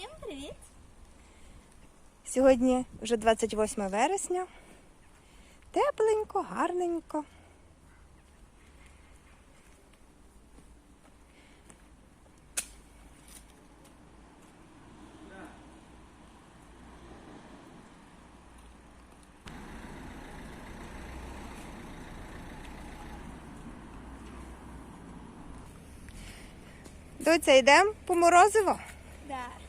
Всім привіт! Сьогодні вже 28 вересня. Тепленько, гарненько. Доця, йдемо по морозиво? Да.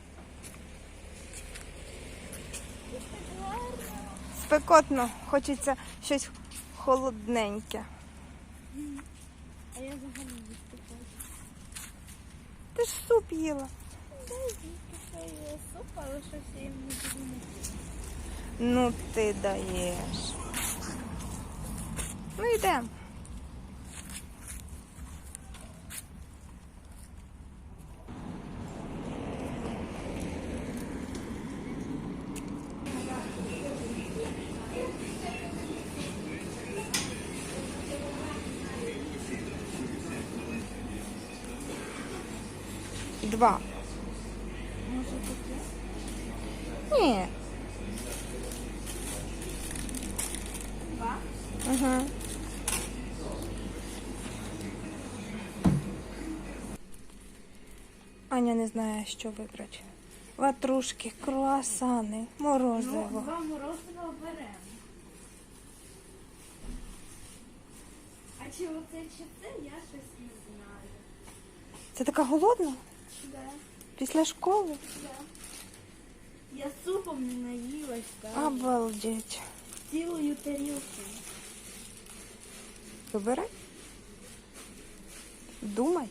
Спекотно, хочеться щось холодненьке. А я взагалі хочу. Ти ж суп їла. Суп, але щось я їм не буду. Ну ти даєш. Ну йдемо. Два. Ні. Два? Угу. Аня не знає, що вибрати. Ватрушки, круасани, морозиво. Ну, два морозива беремо. А чи оце чи це, я щось не знаю. Це така голодна? Да, Після школи? да. Я супом не наїлась, так. Обалдеть. Цілою тарілку. Вибирай. Думай.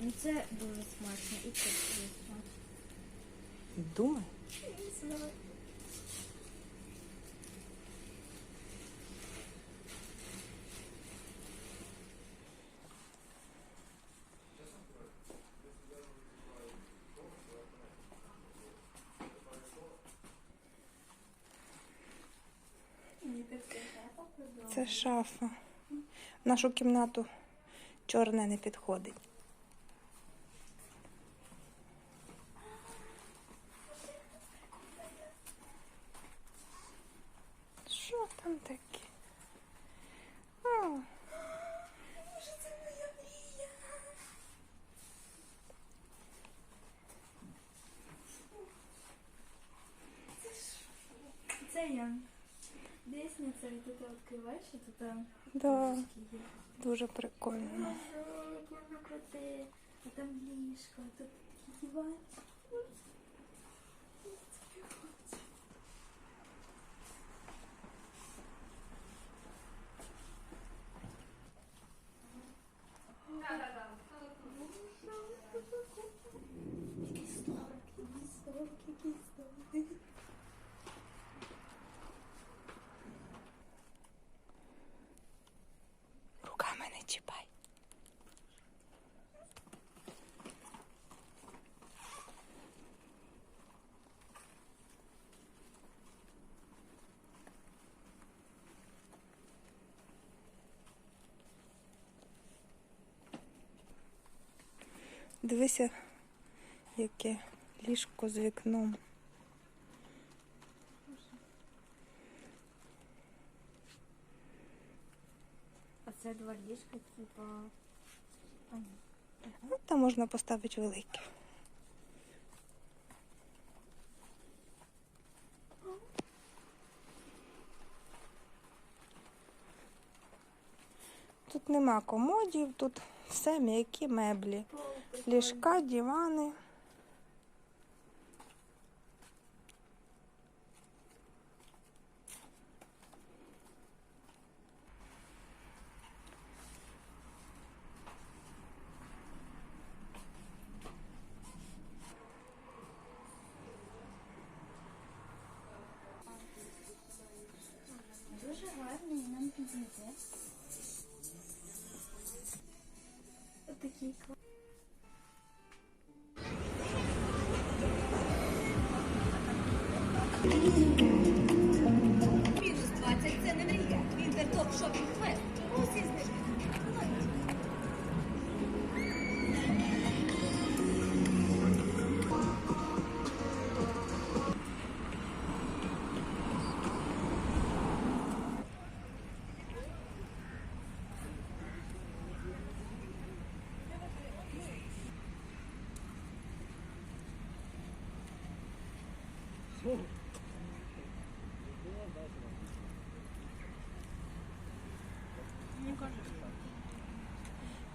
Ну це дуже смачно і це дуже смачно. Думай. Не знаю. Мені так це шафа подобається. Шафа. В нашу кімнату чорне не підходить. Лестниця, і тут відкриваєш, і тут там да, ручки є. дуже прикольно. Боже, яке воно круте. А там ліжко, а тут такий диван. Який столик, який столик, який столик. Дивися, яке ліжко з вікном. А це два ліжка, типа. Ну, там можна поставити велике. Тут нема комодів, тут все м'які меблі. Пол прикольний. Ліжка, дивани. Дуже гарний і нам підійде. Отакий клас.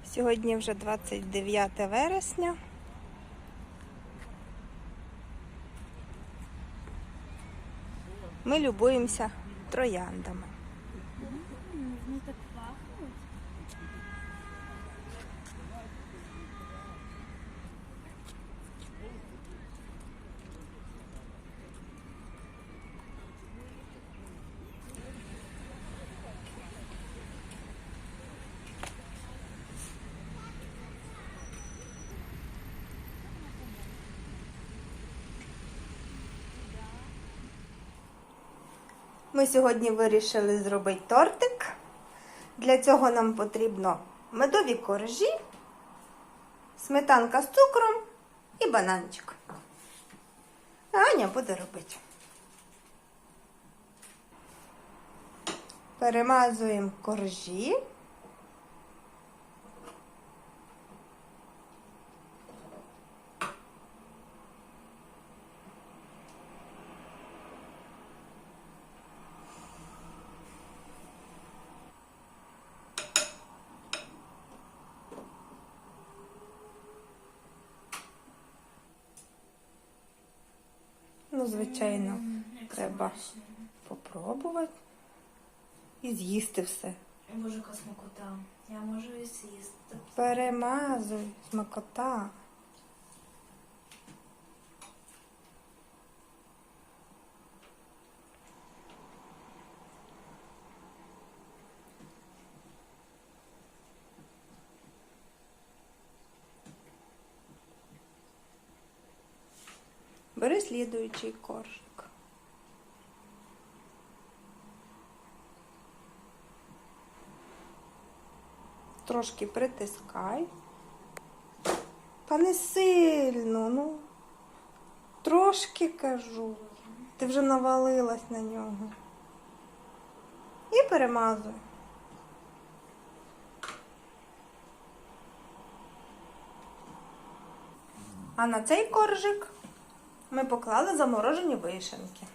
Сьогодні вже 29 вересня. Ми любуємося трояндами. Ми сьогодні вирішили зробити тортик. Для цього нам потрібно медові коржі, сметанка з цукром і бананчик. Аня буде робити. Перемазуємо коржі. Звичайно, треба попробувати і з'їсти все. Боже, смакота. Я можу і з'їсти. Перемазуй, смакота. Слідуючий коржик. Трошки притискай. Та не сильно, ну. Трошки кажу. Ти вже навалилась на нього. І перемазуй. А на цей коржик ми поклали заморожені вишенки.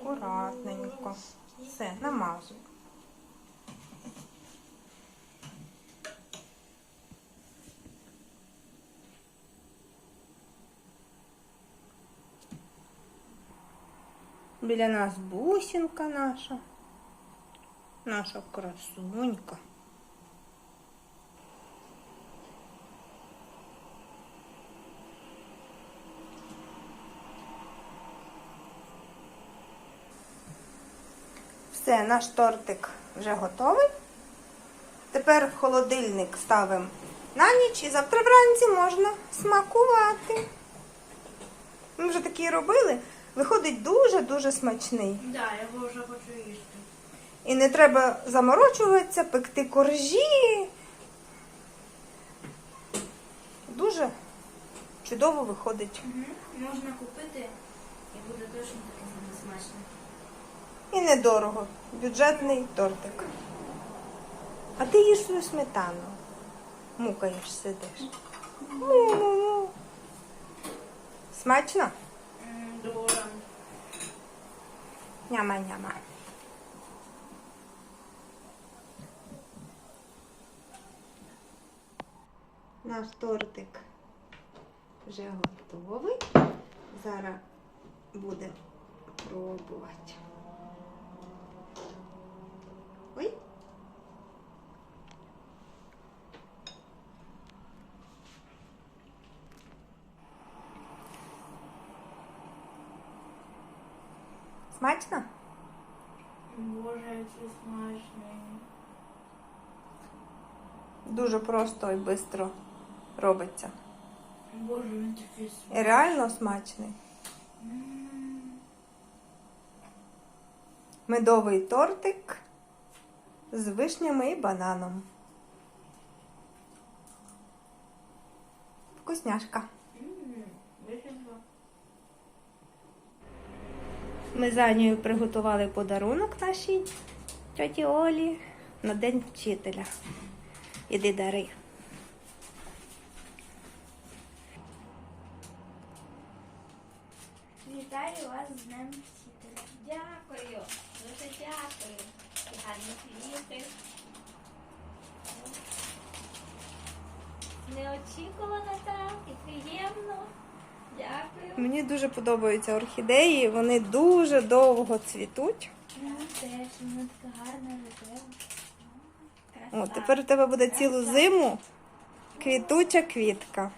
Акуратненько. Все, намазуй. Біля нас бусинка наша. Наша красунька. Все, наш тортик вже готовий. Тепер в холодильник ставимо на ніч і завтра вранці можна смакувати. Ми вже такий робили. Виходить дуже-дуже смачний. Да, я його вже хочу їсти. І не треба заморочуватися, пекти коржі. Дуже чудово виходить. Угу. Можна купити і буде точно таке саме смачне. І недорого. Бюджетний тортик. А ти їш свою сметану. Мукаєш, сидиш. Му-му-му. Смачно? Дуже. Няма-няма. Наш тортик вже готовий. Зараз будемо пробувати. Ой. Смачно? Боже, який смачний. Дуже просто і швидко робиться. Боже, він такий І реально смачний. Медовий тортик з вишнями і бананом. Вкусняшка. Ми з Анією приготували подарунок нашій тьоті Олі на день вчителя. Іди дари. Вітаю вас з Днем вчителя. Дякую, дуже дякую. І гарні квіти. Неочікувано так і приємно. Дякую. Мені дуже подобаються орхідеї, вони дуже довго цвітуть. Теж, вона така гарна рожева. О, тепер у тебе буде цілу зиму квітуча квітка.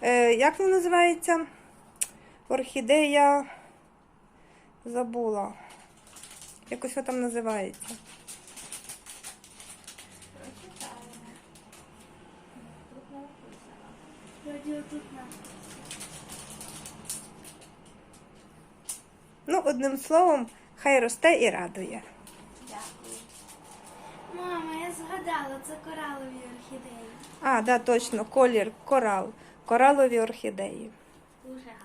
Е, як вона називається? Орхідея забула. Якось вона там називається. Ну, одним словом, хай росте і радує. Дякую. Мама, я згадала, це коралові орхідеї. А, да, точно, колір корал. Коралові орхідеї. Дуже гарно.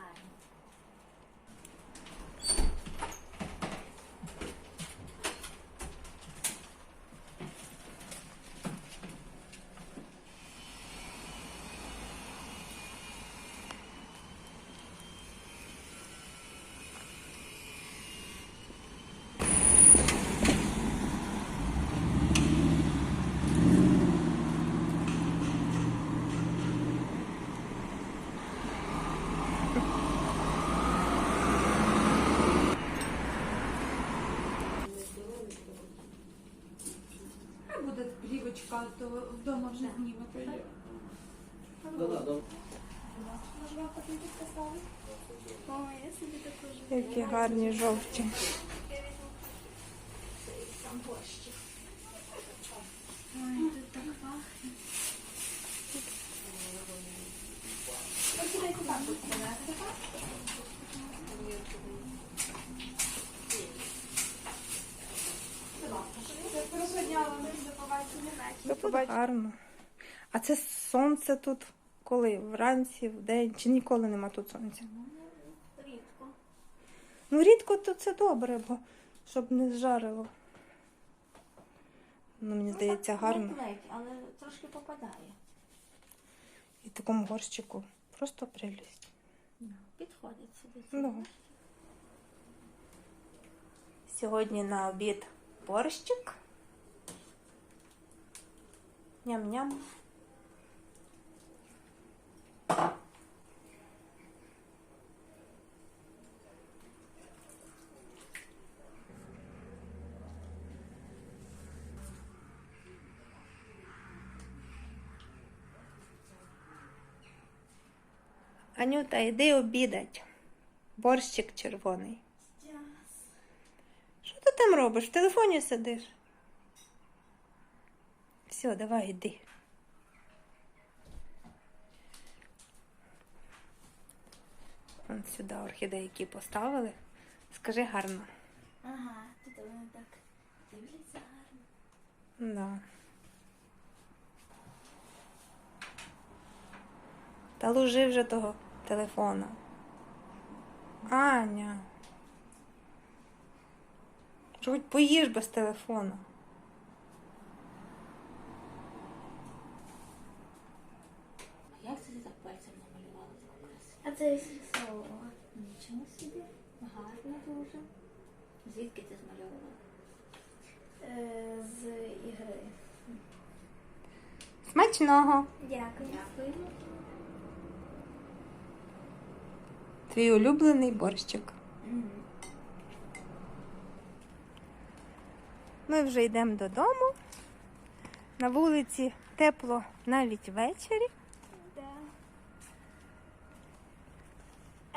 Хай буде то вдома вже знімете. Можна подивитися поставити? Мама, я собі таку ж. Які гарні жовті. Там борщик. Ой, тут так пахне. Почекайте так будь До побачення. Гарно. А це сонце тут коли? Вранці, вдень, чи ніколи нема тут сонця? Рідко. Ну, рідко то це добре, бо щоб не зжарило. Ну, мені здається, гарно. Ледь-ледь, але трошки попадає. І такому горщику. Просто прелість. Підходить сюди. Ну. Сьогодні на обід борщик. Ням-ням. Анюта, йди обідать. Борщик червоний. Що ти там робиш? В телефоні сидиш? Все, давай йди. Вон сюди орхідейки поставили. Скажи гарно. Ага, тут вони так дивляться гарно. Да. Та ложи вже того телефона. Аня. Хоч поїж без телефона. А як це ти так пальцем намалювала таку красиву? А це я. Нічого собі. Гарно дуже. Звідки ти змальовувала? Е, з ігри. Смачного! Дякую. Дякую. Твій улюблений борщик. Ми вже йдемо додому. На вулиці тепло навіть ввечері. Да. А